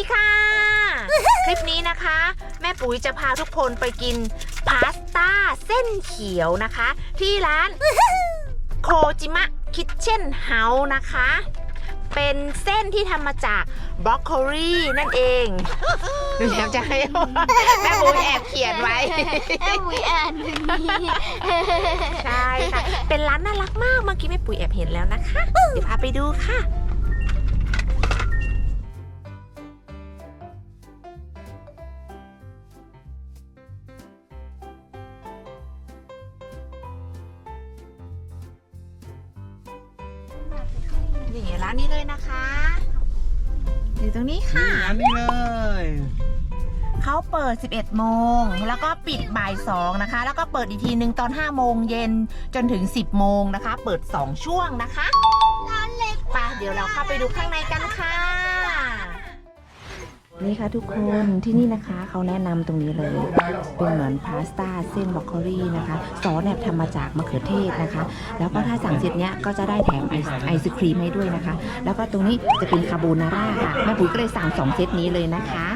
ดีค่ะ คลิปนี้นะคะ แม่ปุ๋ยจะพาทุกคนไปกินพาสต้าเส้นเขียวนะคะ ที่ร้านโคจิมะคิทเช่นเฮาส์นะคะ เป็นเส้นที่ทำมาจากบรอกโคลีนั่นเองดูแย้มจะให้แม่ปุ๋ยแอบเขียนไว้ แม่ปุ๋ยอ่านวันนี้ใช่ค่ะ เป็นร้านน่ารักมาก เมื่อกี้แม่ปุ๋ยแอบเห็นแล้วนะคะ เดี๋ยวพาไปดูค่ะ นี่ร้านนี้เลยนะคะอยู่ตรงนี้ค่ะ ร้านนี้เลย เขาเปิด 11 โมง แล้วก็ปิดบ่าย 2 นะคะ แล้วก็เปิดอีกทีหนึ่งตอน 5 โมงเย็นจนถึง 10 โมงนะคะ เปิด 2 ช่วงนะคะ ร้านเล็กไปเดี๋ยวเราเข้าไปดูข้างในกันค่ะ นี่ค่ะทุกคนที่นี่นะคะเขาแนะนำตรงนี้เลย เป็นเหมือนพาสต้าเส้นบรอกโคลี่นะคะซอสเนี่ยทำมาจากมะเขือเทศนะคะ แล้วก็ถ้าสั่งเสร็จเนี้ยก็จะได้แถมไอไอศครีมให้ด้วยนะคะ แล้วก็ตรงนี้จะเป็นคาโบนาร่าค่ะแม่ปุ๋ยก็เลยสั่งสองเซตนี้เลยนะคะ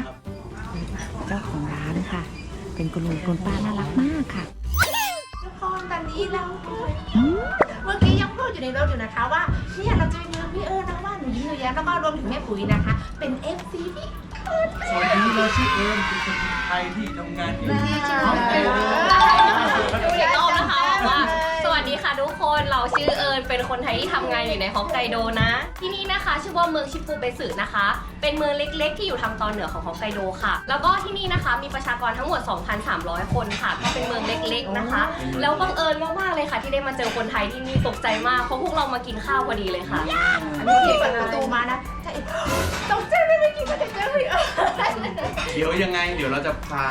เจ้าของร้านค่ะ เป็นคุณลุงคุณป้าน่ารักมากค่ะทุกคนตอนนี้เราเมื่อกี้ยังพูดอยู่ในรถอยู่นะคะว่าเนี่ยเราจะไปเจอพี่เอิญนะว่าหนูยิ้มหนูแย้มแล้วก็รวมถึงแม่ปุ๋ยนะคะ เป็น FC พี่ สวัสดีเราชื่อเอิญเป็นคนไทยที่ทำงานอยู่นี่ห้องไทยเลยดูอีกรอบนะคะว่า สวัสดีค่ะทุกคนเราชื่อเอิญเป็นคนไทยที่ทำงานอยู่ในฮอกไกโดนะ ที่นี่นะคะ ชื่อว่าเมืองชิปูเบสึนะคะ เป็นเมืองเล็กๆ ที่อยู่ทางตอนเหนือของฮอกไกโดค่ะ แล้วก็ที่นี่นะคะมีประชากรทั้งหมด 2,300 คนค่ะ ก็เป็นเมืองเล็กๆนะคะ แล้วบังเอิญมากๆเลยค่ะ ที่ได้มาเจอคนไทยที่นี่ตกใจมากเพราะพวกเรามากินข้าวพอดีเลยค่ะอันนี้เปิดประตูมานะใช่ตกใจไม่ได้กินมาจากเจอพี่เอิญเดี๋ยวยังไง เดี๋ยวเราจะพา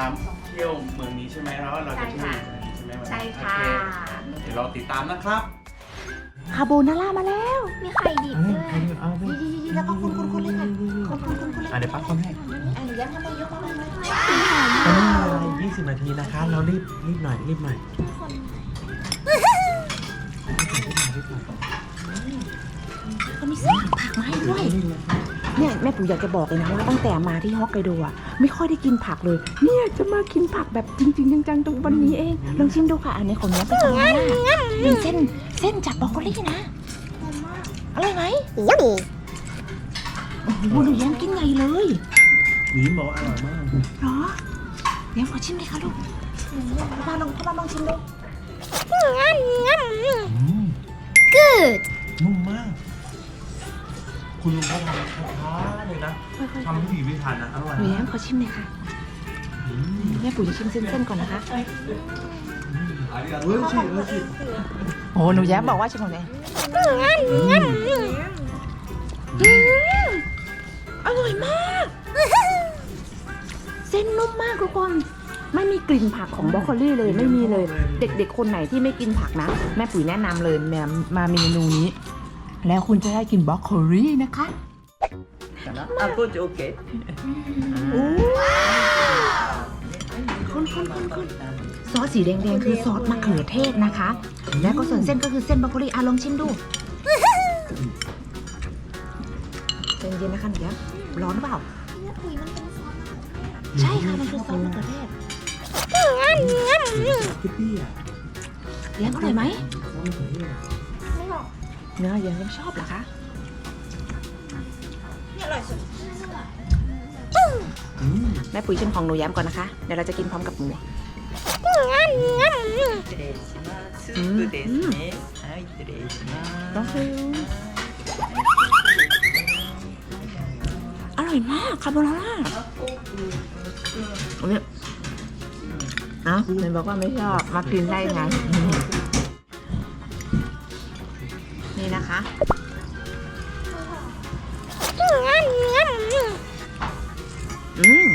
เที่ยวเมืองนี้ใช่ไหมแล้วเราจะเที่ยวใช่ไห มวันนี้ใช่ค่ะ โอเเดี๋ยวเราติดตามนะครับคาโบนาร่ามาแล้ว มีไข่ดิบด้วยเอาไปดีๆๆแล้วก็คนๆๆเลยค่ะคนๆๆๆเลยอะเดี๋ยวปั๊บคนให้อันนี้ยังทำไมยกมาเลยยี่สิบนาทีนะคะ เรารีบรีบหน่อยรีบหน่อยเขามีสลัดผักมาให้ด้วย เนี่ยแม่ปู่อยากจะบอกเลยนะว่าตั้งแต่มาที่ฮอกไกโดอะไม่ค่อยได้กินผักเลย เนี่ยจะมากินผักแบบจริง ๆ จังๆตรงวันนี้เองลองชิมดูค่ะอันนี้ของเนี้ยเป็นของว่าเป็นเส้นเส้นจากบรอกโคลีนะอร่อยไหมโอ้โหหนูแย้มกินไงเลยหนีบอกว่าอร่อยมากเหรอแย้มขอชิมเลยค่ะลูกเข้ามาลองเข้ามาลองชิมดูอืมกูดนุ่มมาก คุณลุงเขาทำช้าๆเลยนะค่อยๆทำพิถีพิถันนะอร่อยหนูแย้มามกขอชิมเลยค่ะอืมแม่ปู่จะชิมเส้นๆก่อนนะคะเฮ้ยชิเฮ้ยชิโอ้หนูแย้มบอกว่าชิมของไหนอร่อยมาก เส้นนุ่มมากทุกคน ไม่มีกลิ่นผักของบรอกโคลีเลยไม่มีเลย เด็กๆคนไหนที่ไม่กินผักนะ แม่ปุ๋ยแนะนำเลยมามาเมนูนี้ แล้วคุณจะได้กินบรอกโคลีนะคะอะก็จะโอเคคนคนคนคนซอสสีแดงๆ คือซอสมะเขือเทศนะคะ แล้วก็ส่วนเส้นก็คือเส้นบรอกโคลีอะลองชิมดูใจเย็นๆนะคะหนูแย้มร้อนหรือเปล่าปุ๋ยมันเป็นซอสใช่ค่ะมันคือซอสมะเขือเทศคิตตี้อะเลี้ยงอร่อยไหมชอบมะ เนื้อเยอะชอบเหรอคะนี่อร่อยสุแม่ปุ๋ยชิมของหนูแย้มก่อนนะคะ เดี๋ยวเราจะกินพร้อมกับหมูอร่อยมากคาโบนาร่าอันนี้อะไหนบอกว่าไม่ชอบ มากินได้ไง นี่นะคะอืม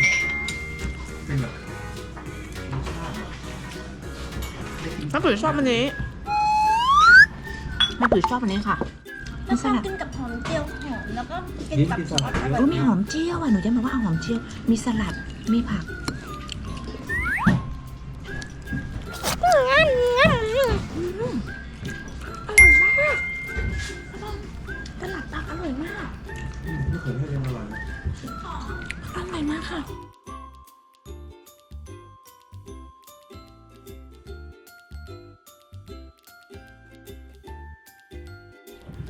เป็นแบบแม่ปุ๋ยชอบอันนี้แม่ปุ๋ยชอบอันนี้ค่ะแล้วชอบกินกับหอมเจียวหอมแล้วก็กินนี่กับคือซสอลัสดอเยร่อยอะเออมีหอมเจียวอะหนูจะบอกว่าหอมเจียว มีสลัด มีผัก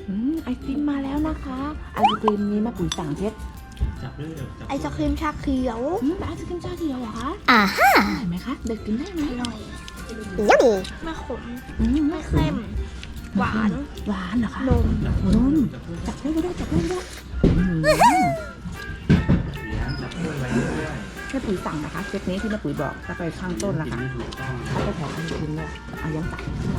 อืมไอติมมาแล้วนะคะไอศกรีมนี้แม่ปุ๋ยสั่งเช็ดจับด้วยจับไอศครีมชาเขียวอืมไอศกรีมชาเขียวเหรอคะอ่าฮะเห็นไหมคะเด็กกินได้ไหมอร่อยไม่ขมอืมไม่เค็มหวานหวานเหรอคะนมนุ่มจับด้วยจับได้ก็ได้จับได้ก็ได้อืมเสียงจับด้วยไว้ด้วยแม่ปุ๋ยสั่งนะคะเซตนี้ที่แม่ปุ๋ยบอกถ้าไปข้างต้นละค่ะถูกต้องถ้าไปแถวไอศกรีมเนี่ยเอายังตักข้างในนี้ตักมา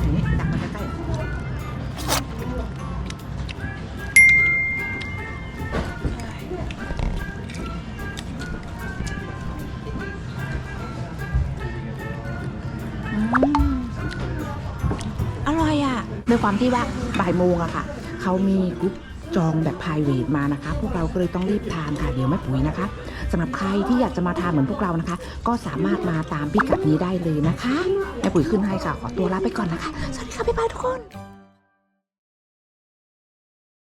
อร่อยอะในความที่ว่าบ่ายโมงอะค่ะ เขามีกรุ๊ปจองแบบพายเวทมานะคะ พวกเราก็เลยต้องรีบทานค่ะ เดี๋ยวแม่ปุ๋ยนะคะสำหรับใครที่อยากจะมาทานเหมือนพวกเรานะคะ ก็สามารถมาตามพิกัดนี้ได้เลยนะคะแม่ปุ๋ยขึ้นให้ค่ะ ขอตัวลาไปก่อนนะคะ สวัสดีค่ะ บ๊ายบายทุกคน